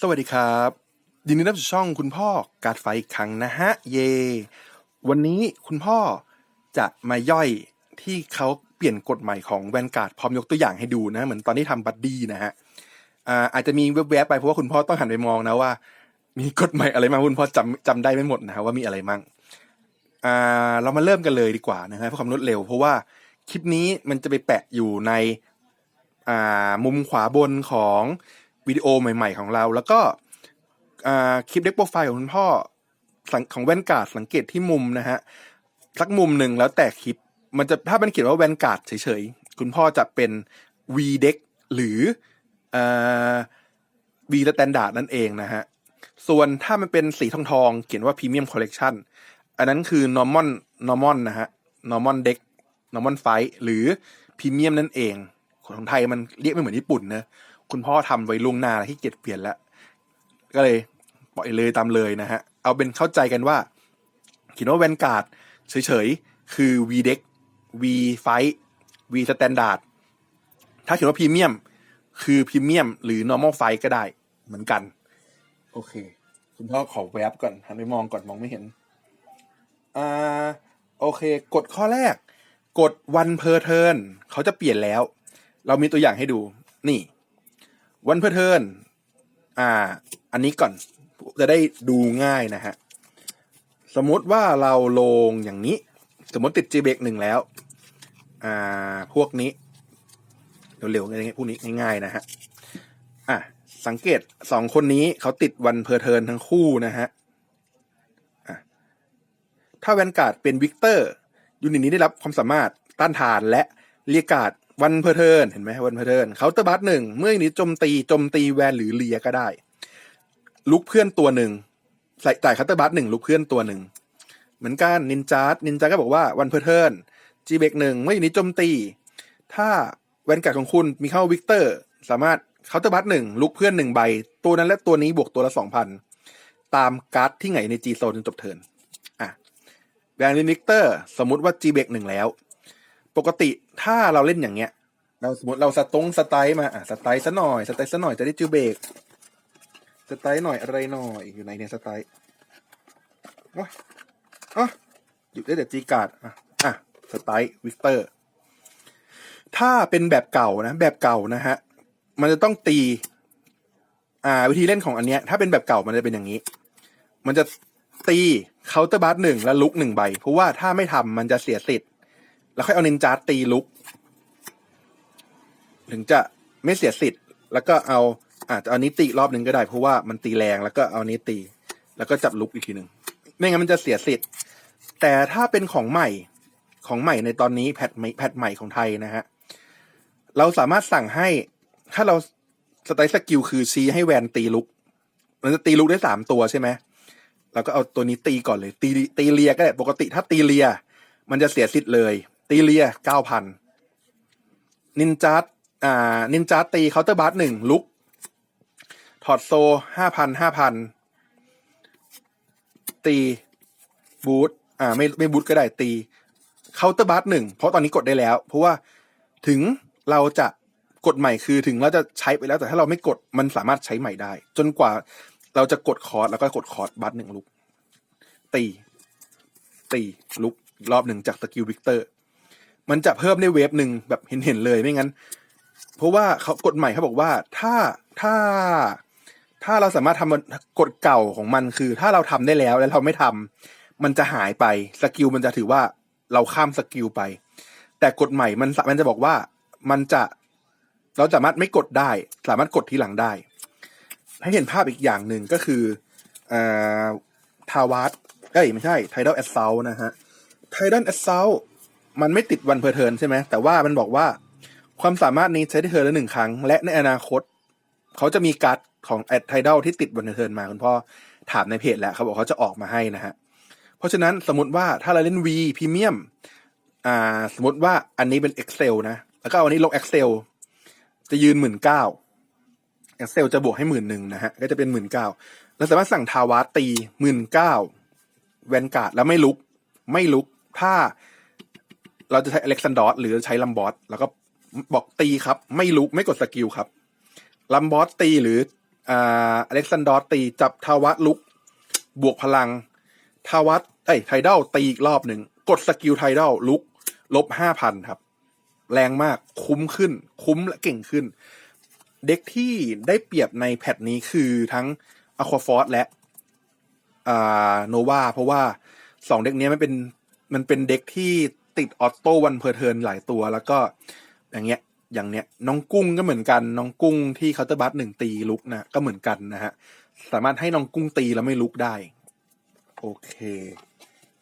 สวัสดีครับ ยินดีต้อนรับสู่ช่องคุณพ่อการไฟอีกครั้งนะฮะ เย วันนี้คุณพ่อจะมาย่อยที่เขาเปลี่ยนกฎใหม่ของแวนการ์ดพร้อมยกตัวอย่างให้ดูนะ เหมือนตอนที่ทำบัดดี้นะฮะอ่าอาจจะมีแวบๆไปเพราะว่าคุณพ่อต้องหันไปมองนะว่า มีกฎใหม่อะไรมาคุณพ่อจำจำได้ไม่หมดนะฮะว่ามีอะไรมั่งอ่าเรามาเริ่มกันเลยดีกว่านะฮะเพื่อความรวดเร็ว เพราะว่าคลิปนี้มันจะไปแปะอยู่ในอ่ามุมขวาบนของ วิดีโอใหม่ ๆ ของเรา แล้วก็คลิปเด็กโปรไฟล์ของคุณพ่อของแวนการ์ดสังเกตที่มุมนะฮะสักมุมหนึ่งแล้วแต่คลิป มันจะถ้ามันเขียนว่าแวนการ์ดเฉยๆ คุณพ่อจะเป็น V deck หรืออ่า V standard นั่นเองนะฮะ ส่วนถ้ามันเป็นสีทองทองๆเขียนว่า Premium Collection อันนั้นคือ Normal Normal นะฮะ Normal Deck Normal Fight หรือ Premium นั่นเอง ของไทยมันเรียกไม่เหมือนญี่ปุ่นนะ คุณพ่อทำไว้ล่วงหน้าที่เกียจเปลี่ยนแล้ว ก็เลยปล่อยเลยตามเลยนะฮะ เอาเป็นเข้าใจกันว่าเขียนว่าแวนการ์ดเฉยๆ คือ V Deck V Fight V Standard ถ้าเขียนว่าพรีเมียมคือพรีเมียมหรือ normal fight ก็ได้เหมือนกัน โอเค คุณพ่อขอแวบก่อนหันไปมองก่อนมองไม่เห็น อ่า โอเค กดข้อแรก กด one per turn เขาจะเปลี่ยนแล้ว เรามีตัวอย่างให้ดู นี่ one per turn อ่า อันนี้ก่อนจะได้ดูง่ายนะฮะ สมมติว่าเราลงอย่างนี้ สมมติติด g b หนึ่งแล้ว อ่า พวกนี้ เร็วๆง่ายๆพวกนี้ง่ายๆนะฮะ อะ สังเกตสองคนนี้เขาติดวันเพอร์เทินทั้งคู่นะฮะอะถ้าแวนการ์ดเป็นวิกเตอร์ยูนิตนี้ได้รับความสามารถต้านทานและเรียกการ์ด วันเพอร์เทิร์นเห็นไหมวันเพอร์เทิร์นเคาน์เตอร์บัสหนึ่งเมื่อยูนิตโจมตีโจมตีแวนหรือเลียก็ได้ ลุกเพื่อนตัวหนึ่งใส่จ่ายเคาน์เตอร์บัสหนึ่งลุกเพื่อนตัวหนึ่งเหมือนกันนินจาร์นินจาก็บอกว่าวันเพอร์เทิร์นจีเบกหนึ่งเมื่อยูนิตโจมตี ถ้าแวนการ์ดของคุณมีเข้าวิกเตอร์ สามารถเคาน์เตอร์บัสหนึ่งลุกเพื่อนหนึ่งใบ ตัวนั้นและตัวนี้บวกตัวละสองพันตามการ์ดที่ไหนในจีโซนจนจบเทิร์นอะแวนวิกเตอร์ สมมติว่าจีเบกหนึ่งแล้ว ปกติถ้าเราเล่นอย่างเงี้ย เราสมมติเราสตงสไตล์มาอะสไตล์ซะหน่อยสไตล์ซะหน่อยจะได้จูเบกสไตล์หน่อยอะไรหน่อยอยู่ไหนเนี่ยสไตล์วะอะอยู่ได้แต่จีการ์ดอะอะสไตล์วิกเตอร์ ถ้าเป็นแบบเก่านะ แบบเก่านะฮะ มันจะต้องตี อ่า วิธีเล่นของอันเนี้ย ถ้าเป็นแบบเก่ามันจะเป็นอย่างนี้ มันจะตีเคาน์เตอร์บัสหนึ่งแล้วลุกหนึ่งใบ เพราะว่าถ้าไม่ทำมันจะเสียสิทธิ์ แล้วค่อยเอานินจาตีลุก ถึงจะไม่เสียสิทธิ์ แล้วก็เอาอาจจะเอานี้ตีรอบหนึ่งก็ได้ เพราะว่ามันตีแรงแล้วก็เอานี้ตี แล้วก็จับลุกอีกทีหนึ่งไม่งั้นมันจะเสียสิทธิ์ แต่ถ้าเป็นของใหม่ของใหม่ในตอนนี้แพทใหม่แพทใหม่ของไทยนะฮะเราสามารถสั่งให้ถ้าเราสไตล์สกิลคือชี้ให้แวนตีลุก มันจะตีลุกได้สามตัวใช่ไหมเราก็เอาตัวนี้ตีก่อนเลย ตีตีเลียก็ได้ปกติถ้าตีเลีย มันจะเสียสิทธิ์เลย ตีเลียเก้าพันนินจาร์อ่านินจาร์ตีเคาน์เตอร์บัสหนึ่งลุก ถอดโซห้าพันห้าพันตีบูทอ่าไม่ไม่บูทก็ได้ตีเคาน์เตอร์บัสหนึ่งเพราะตอนนี้กดได้แล้ว เพราะว่าถึงเราจะกดใหม่คือถึงเราจะใช้ไปแล้วแต่ถ้าเราไม่กดมันสามารถใช้ใหม่ได้ จนกว่าเราจะกดคอร์สแล้วก็กดคอร์สบัสหนึ่งลุก ตี ตีลุกอีกรอบหนึ่งจากสกิลวิกเตอร์ มันจะเพิ่มได้เวฟหนึ่งแบบเห็นเห็นๆเลยไม่งั้น เพราะว่าเขากฎใหม่เขาบอกว่าถ้าถ้า ถ้าเราสามารถทำกฎเก่าของมันคือ ถ้าเราทำได้แล้วแล้วเราไม่ทำมันจะหายไปสกิลมันจะถือว่าเราข้ามสกิลไป แต่กฎใหม่มันมันจะบอกว่ามันจะเราสามารถไม่กดได้ สามารถกดทีหลังได้ ให้เห็นภาพอีกอย่างหนึ่งก็คืออ่าทาวาสเอ้ยไม่ใช่ไทดอลแอสเซลนะฮะไทดอลแอสเซล มันไม่ติดวันเพอร์เทิร์นใช่ไหมแต่ว่ามันบอกว่าความสามารถนี้ใช้ได้เทิร์นละหนึ่งครั้ง และในอนาคต เขาจะมีการ์ดของแอดไทดลที่ติดวันเพอร์เทิร์นมาคุณพ่อถามในเพจแล้วเขาบอกเขาจะออกมาให้นะฮะ เพราะฉะนั้นสมมติว่าถ้าเราเล่น V พรีเมียมอ่าสมมติว่าอันนี้เป็น Excel นะ แล้วก็อันนี้ลง Excel จะยืนหมื่นเก้า Excel จะบวกให้หมื่นหนึ่งนะฮะ ก็จะเป็นหมื่นเก้าเราสามารถสั่งทาวาสตีหมื่นเก้าแวนการ์ดแล้วไม่ลุก ไม่ลุก ถ้า เราจะใช้อเล็กซานดอสหรือใช้ลัมบอสแล้วก็บอกตีครับ ไม่ลุกไม่กดสกิลครับลัมบอสตีหรืออ่าอเล็กซานดอร์ตีจับทาวัตลุก บวกพลังทาวัตเอ้ยไทดลตีอีกรอบหนึ่งกดสกิลไทดลลุกลบห้าพันครับ แรงมากคุ้มขึ้น คุ้มและเก่งขึ้น เด็กที่ได้เปรียบในแพทนี้คือทั้งอควาฟอสและอ่าโนวาเพราะว่าสองเด็กเนี้ยมันเป็นมันเป็นเด็กที่ ติดออโต้วันเพอร์เทิร์นหลายตัว แล้วก็อย่างเงี้ยอย่างเนี้ยน้องกุ้งก็เหมือนกัน น้องกุ้งที่เคาน์เตอร์บัสหนึ่งตีลุกนะก็เหมือนกันนะฮะสามารถให้น้องกุ้งตีแล้วไม่ลุกได้ โอเค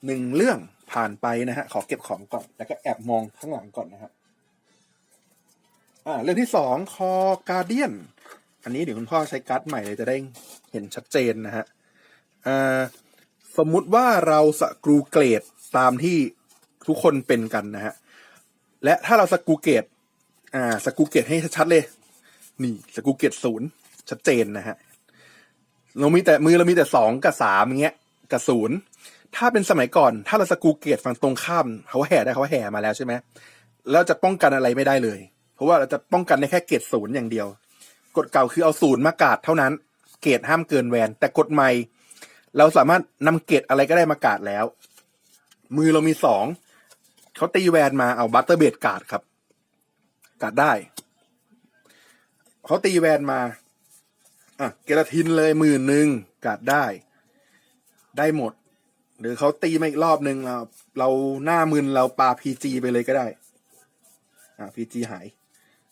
หนึ่งเรื่องผ่านไปนะฮะขอเก็บของก่อนแล้วก็แอบมองข้างหลังก่อนนะฮะอ่าเรื่องที่สองคอการเดียน อันนี้เดี๋ยวคุณพ่อใช้การ์ดใหม่เลยจะได้เห็นชัดเจนนะฮะอ่าสมมุติว่าเราสกรูเกรดตามที่ ทุกคนเป็นกันนะฮะ และถ้าเราสกูเกรดอ่า สกูเกตให้ชัดๆเลย นี่สกูเกตศูนย์ชัดเจนนะฮะ เรามีแต่มือเรามีแต่สองกับสามอย่างเงี้ย กับศูนย์ถ้าเป็นสมัยก่อน ถ้าเราสกูเกตฝั่งตรงข้ามเขาแห่ได้เขาแห่มาแล้วใช่ไหมแล้วจะป้องกันอะไรไม่ได้เลย เพราะว่าเราจะป้องกันได้แค่เกตศูนย์อย่างเดียว กฎเก่าคือเอาศูนย์มากาดเท่านั้น เกตห้ามเกินแวน แต่กฎใหม่ เราสามารถนำเกตอะไรก็ได้มากาดแล้ว มือเรามีสอง เขาตีแวนมาเอาบัตเตอร์เบดกาดครับกัดได้ เขาตีแวนมา อะ เกลาทินเลยหมื่นหนึ่งกัดได้ ได้หมด หรือเขาตีมาอีกรอบหนึ่งเราเราหน้ามึนเราปาพีจีไปเลยก็ได้ อะพีจีหาย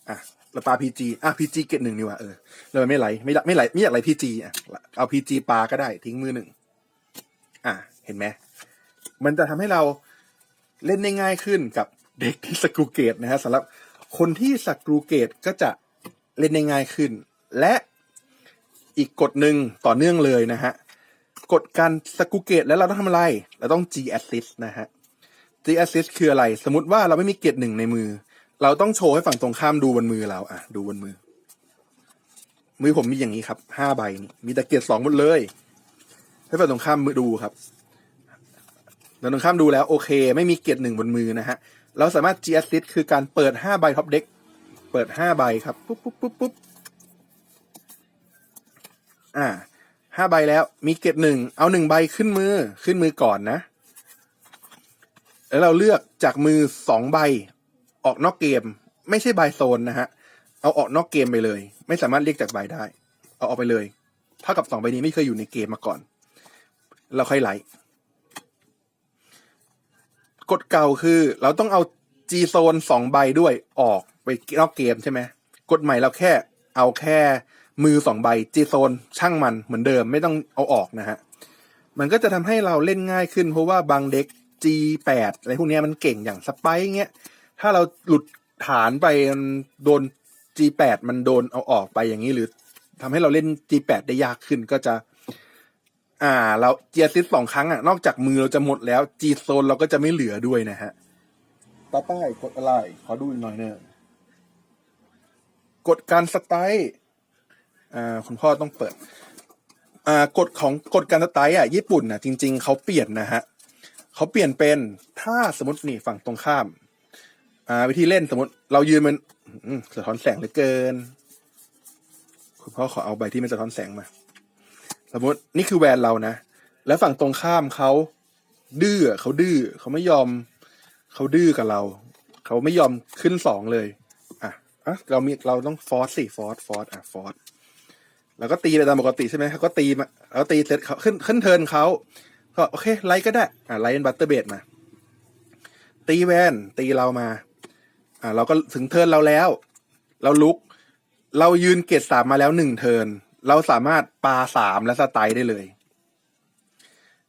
อะเราปาพีจีอะพีจีเกตหนึ่งนี่ว่าเออเราไม่ไหลไม่ไม่ไหลไม่อยากไหลพีจีอะเอาพีจีปาก็ได้ทิ้งมือหนึ่งอะเห็นไหมมันจะทำให้เรา เล่นได้ง่ายขึ้นกับเด็กที่สกรูเกตนะฮะสำหรับคนที่สกรูเกตก็จะเล่นได้ง่ายขึ้น และอีกกฎหนึ่งต่อเนื่องเลยนะฮะกฎการสกูเกตแล้วเราต้องทำอะไร เราต้อง G assist นะฮะ G assist คืออะไร สมมติว่าเราไม่มีเกตหนึ่งในมือ เราต้องโชว์ให้ฝั่งตรงข้ามดูบนมือเราอะ ดูบนมือ มือผมมีอย่างนี้ครับห้าใบ มีแต่เกตสองหมดเลย ให้ฝั่งตรงข้ามมือดูครับ เราตรงข้ามดูแล้วโอเค ไม่มีเกียรติหนึ่งบนมือนะฮะ เราสามารถ G assist คือการเปิดห้าใบท็อปเด็กเปิดห้าใบครับ ปุ๊บปุ๊บปุ๊บปุ๊บอ่าห้าใบแล้วมีเกียรติหนึ่งเอาหนึ่งใบขึ้นมือขึ้นมือก่อนนะ แล้วเราเลือกจากมือสองใบออกนอกเกม ไม่ใช่ใบโซนนะฮะ เอาออกนอกเกมไปเลย ไม่สามารถเรียกจากใบได้ เอาออกไปเลยเท่ากับสองใบนี้ไม่เคยอยู่ในเกมมาก่อน เราค่อยไลท์ กฎเก่าคือ เราต้องเอา G โซนสองใบด้วยออกไปนอกเกมใช่ไหมกฎใหม่เราแค่ เอาแค่มือสองใบ G โซนช่างมันเหมือนเดิมไม่ต้องเอาออกนะฮะ มันก็จะทำให้เราเล่นง่ายขึ้น เพราะว่าบางเด็ก G8 อะไรพวกนี้มันเก่งอย่างสไปเงี้ยถ้าเราหลุดฐานไปมันโดน G8 มันโดนเอาออกไปอย่างนี้หรือทำให้เราเล่น G8 ได้ยากขึ้นก็จะ อ่า เราเจียซิสสองครั้งอะ นอกจากมือเราจะหมดแล้ว จีโซนเราก็จะไม่เหลือด้วยนะฮะต่อไปกดอะไร ขอดูอีกหน่อยเนอะกดการสไตล์อ่าคุณพ่อต้องเปิด อ่ากฎของกฎการสไตล์อะ ญี่ปุ่นน่ะจริง ๆเขาเปลี่ยนนะฮะเขาเปลี่ยนเป็นถ้าสมมตินี่ฝั่งตรงข้าม อ่า วิธีเล่นสมมติเรายืนมันสะท้อนแสงเหลือเกิน คุณพ่อขอเอาใบที่มันสะท้อนแสงมา สมมตินี่คือแวนเรานะ แล้วฝั่งตรงข้ามเขาดื้อเขาดื้อเขาไม่ยอมเขาดื้อกับเรา เขาไม่ยอมขึ้นสองเลย อะอะเรามีเราต้องฟอร์สสิฟอร์สฟอร์สอะฟอร์สแล้วก็ตีไปตามปกติใช่ไหมเขาก็ตีมาแล้วตีเสร็จเขาขึ้นขึ้นเทินเขาก็โอเคไลท์ก็ได้ อะไลท์เป็นบัตเตอร์เบดมา ตีแวนตีเรามา อะเราก็ถึงเทินเราแล้ว เราลุก เรายืนเกตสามมาแล้วหนึ่งเทิน เราสามารถปาสามและสไตล์ได้เลย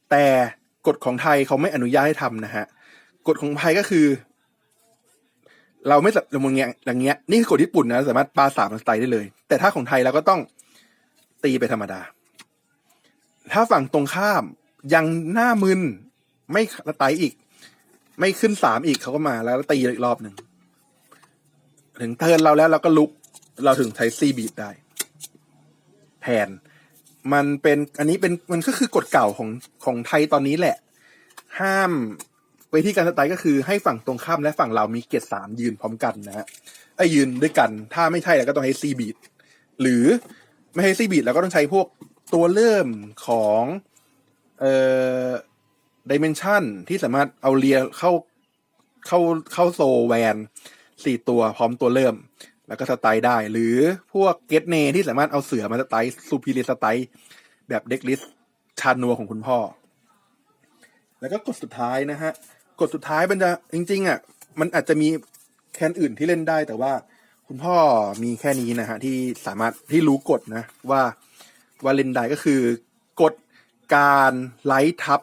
แต่กฎของไทยเขาไม่อนุญาตให้ทำนะฮะกฎของไทยก็คือ เราไม่สมมติเงี้ยอย่างเงี้ย นี่คือกฎญี่ปุ่นนะสามารถปาสามและสไตล์ได้เลย แต่ถ้าของไทยเราก็ต้องตีไปธรรมดา ถ้าฝั่งตรงข้ามยังหน้ามึนไม่สไตล์อีก ไม่ขึ้นสามอีกเขาก็มาแล้วตีอีกรอบหนึ่งถึงเทิร์นเราแล้วเราก็ลุก เราถึงใช้ซีบีดได้ แทน มันเป็นอันนี้เป็นมันก็คือกฎเก่าของของไทยตอนนี้แหละ ห้ามวิธีการสไตล์ก็คือให้ฝั่งตรงข้ามและฝั่งเรามีเกียรติสามยืนพร้อมกันนะฮะไอ้ยืนด้วยกัน ถ้าไม่ใช่แล้วก็ต้องให้ซีบีดหรือไม่ให้ซีบีดแล้วก็ต้องใช้พวกตัวเริ่มของเอ่อดิเมนชันที่สามารถเอาเลียเข้าเข้าเข้าโซแวนสี่ตัวพร้อมตัวเริ่ม แล้วก็สไตล์ได้ หรือพวกเกตเนที่สามารถเอาเสือมาสไตล์ซูพีเรียสไตล์แบบเด็กลิสชานัวของคุณพ่อ แล้วก็กดสุดท้ายนะฮะ กดสุดท้ายมันจะจริง ๆ อะ มันอาจจะมีแคนอื่นที่เล่นได้ แต่ว่าคุณพ่อมีแค่นี้นะฮะ ที่สามารถที่รู้กฎนะ ว่าว่าเล่นได้ก็คือกฎการไลท์ทับ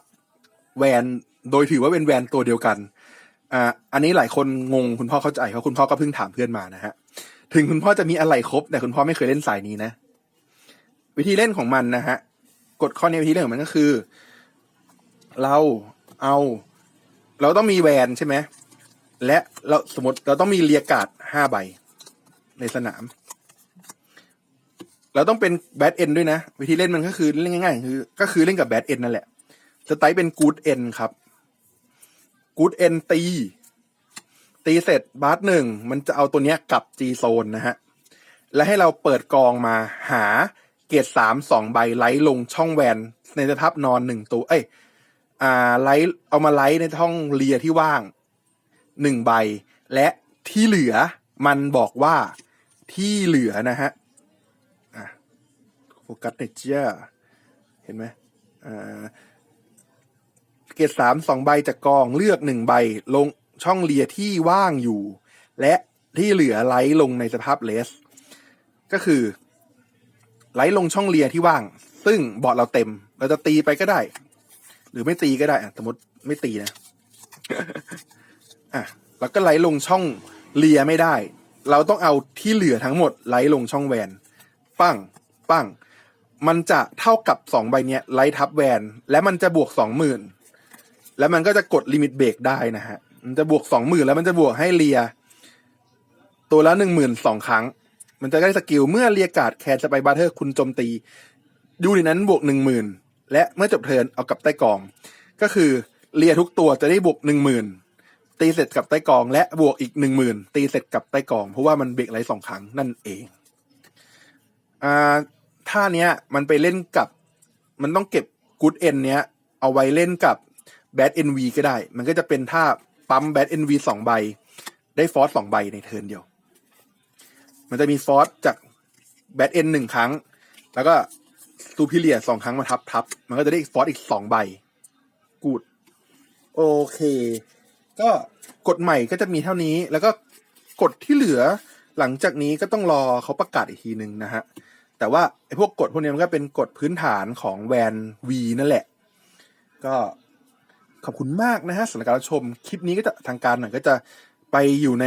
แวนโดยถือว่าเป็นแวนตัวเดียวกันอ่าอันนี้หลายคนงงคุณพ่อเข้าใจเพราะคุณพ่อก็เพิ่งถามเพื่อนมานะฮะ ถึงคุณพ่อจะมีอะไรครบ แต่คุณพ่อไม่เคยเล่นสายนี้นะ วิธีเล่นของมันนะฮะกฎข้อนี้วิธีเล่นของมันก็คือ เราเอา เราต้องมีแวนใช่ไหมและเราสมมติเราต้องมีเรียการ์ดห้าใบในสนาม เราต้องเป็นแบดเอนด้วยนะ วิธีเล่นมันก็คือเล่นง่ายๆคือก็คือเล่นกับแบดเอนนั่นแหละสไตล์เป็นกูดเอนครับกูดเอนตี ตีเสร็จบาร์สหนึ่งมันจะเอาตัวเนี้ยกลับจีโซนนะฮะ และให้เราเปิดกองมาหาเกรดสามสองใบไลท์ลงช่องแวน ในสภาพนอนหนึ่งตัว เอ้ย อ่าไลท์เอามาไลท์ในช่องเลียที่ว่างหนึ่งใบ และที่เหลือมันบอกว่าที่เหลือนะฮะโฟกัสเนเจอร์เห็นไหมอ่าเกรดสามสองใบจากกองเลือกหนึ่งใบลง ช่องเลียที่ว่างอยู่ และที่เหลือไลท์ลงในสภาพเลส ก็คือไลท์ลงช่องเลียที่ว่าง ซึ่งบอร์ดเราเต็ม เราจะตีไปก็ได้ หรือไม่ตีก็ได้อะสมมติไม่ตีนะอะแล้วก็ไลท์ลงช่องเลียไม่ได้ เราต้องเอาที่เหลือทั้งหมดไลท์ลงช่องแวน ปั้ง ปั้ง มันจะเท่ากับสองใบเนี้ยไลท์ทับแวน และมันจะบวกสองหมื่นแล้วมันก็จะกดลิมิตเบรกได้นะฮะ มันจะบวกสองหมื่นแล้วมันจะบวกให้เลีย ตัวละหนึ่งหมื่นสองครั้ง มันจะได้สกิลเมื่อเรียกาดแคนสไปบัตเทอร์คุณโจมตียูนิตนั้นบวกหนึ่งหมื่นและเมื่อจบเทิร์นเอากลับใต้กอง ก็คือเลียทุกตัวจะได้บวกหนึ่งหมื่นตีเสร็จกับใต้กอง และบวกอีกหนึ่งหมื่นตีเสร็จกับใต้กอง เพราะว่ามันเบรกไลท์สองครั้งนั่นเองอ่าท่าเนี้ยมันไปเล่นกับ มันต้องเก็บกูดเอ็นเนี้ย เอาไว้เล่นกับแบดเอ็นวีก็ได้ มันก็จะเป็นท่า ปั๊มแบดเอ็นวีสองใบ ได้ฟอสสองใบในเทิร์นเดียว มันจะมีฟอสจากแบทเอ็นหนึ่งครั้ง แล้วก็ซูพิเลียสองครั้งมาทับทับ มันก็จะได้ฟอสอีกสองใบ กูด โอเค ก็กฎใหม่ก็จะมีเท่านี้ แล้วก็กฎที่เหลือหลังจากนี้ก็ต้องรอเขาประกาศอีกทีหนึ่งนะฮะ แต่ว่าไอ้พวกกฎพวกนี้มันก็เป็นกฎพื้นฐานของแวนวีนั่นแหละ ก็ ขอบคุณมากนะฮะสำหรับการรับชม คลิปนี้ก็จะทางการหน่อยก็จะไปอยู่ใน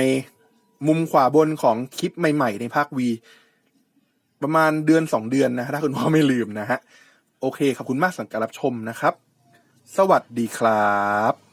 มุมขวาบนของคลิปใหม่ ๆ ในภาควีประมาณเดือนสองเดือนนะฮะถ้าคุณพ่อไม่ลืมนะฮะ โอเค ขอบคุณมากสำหรับการรับชมนะครับ สวัสดีครับ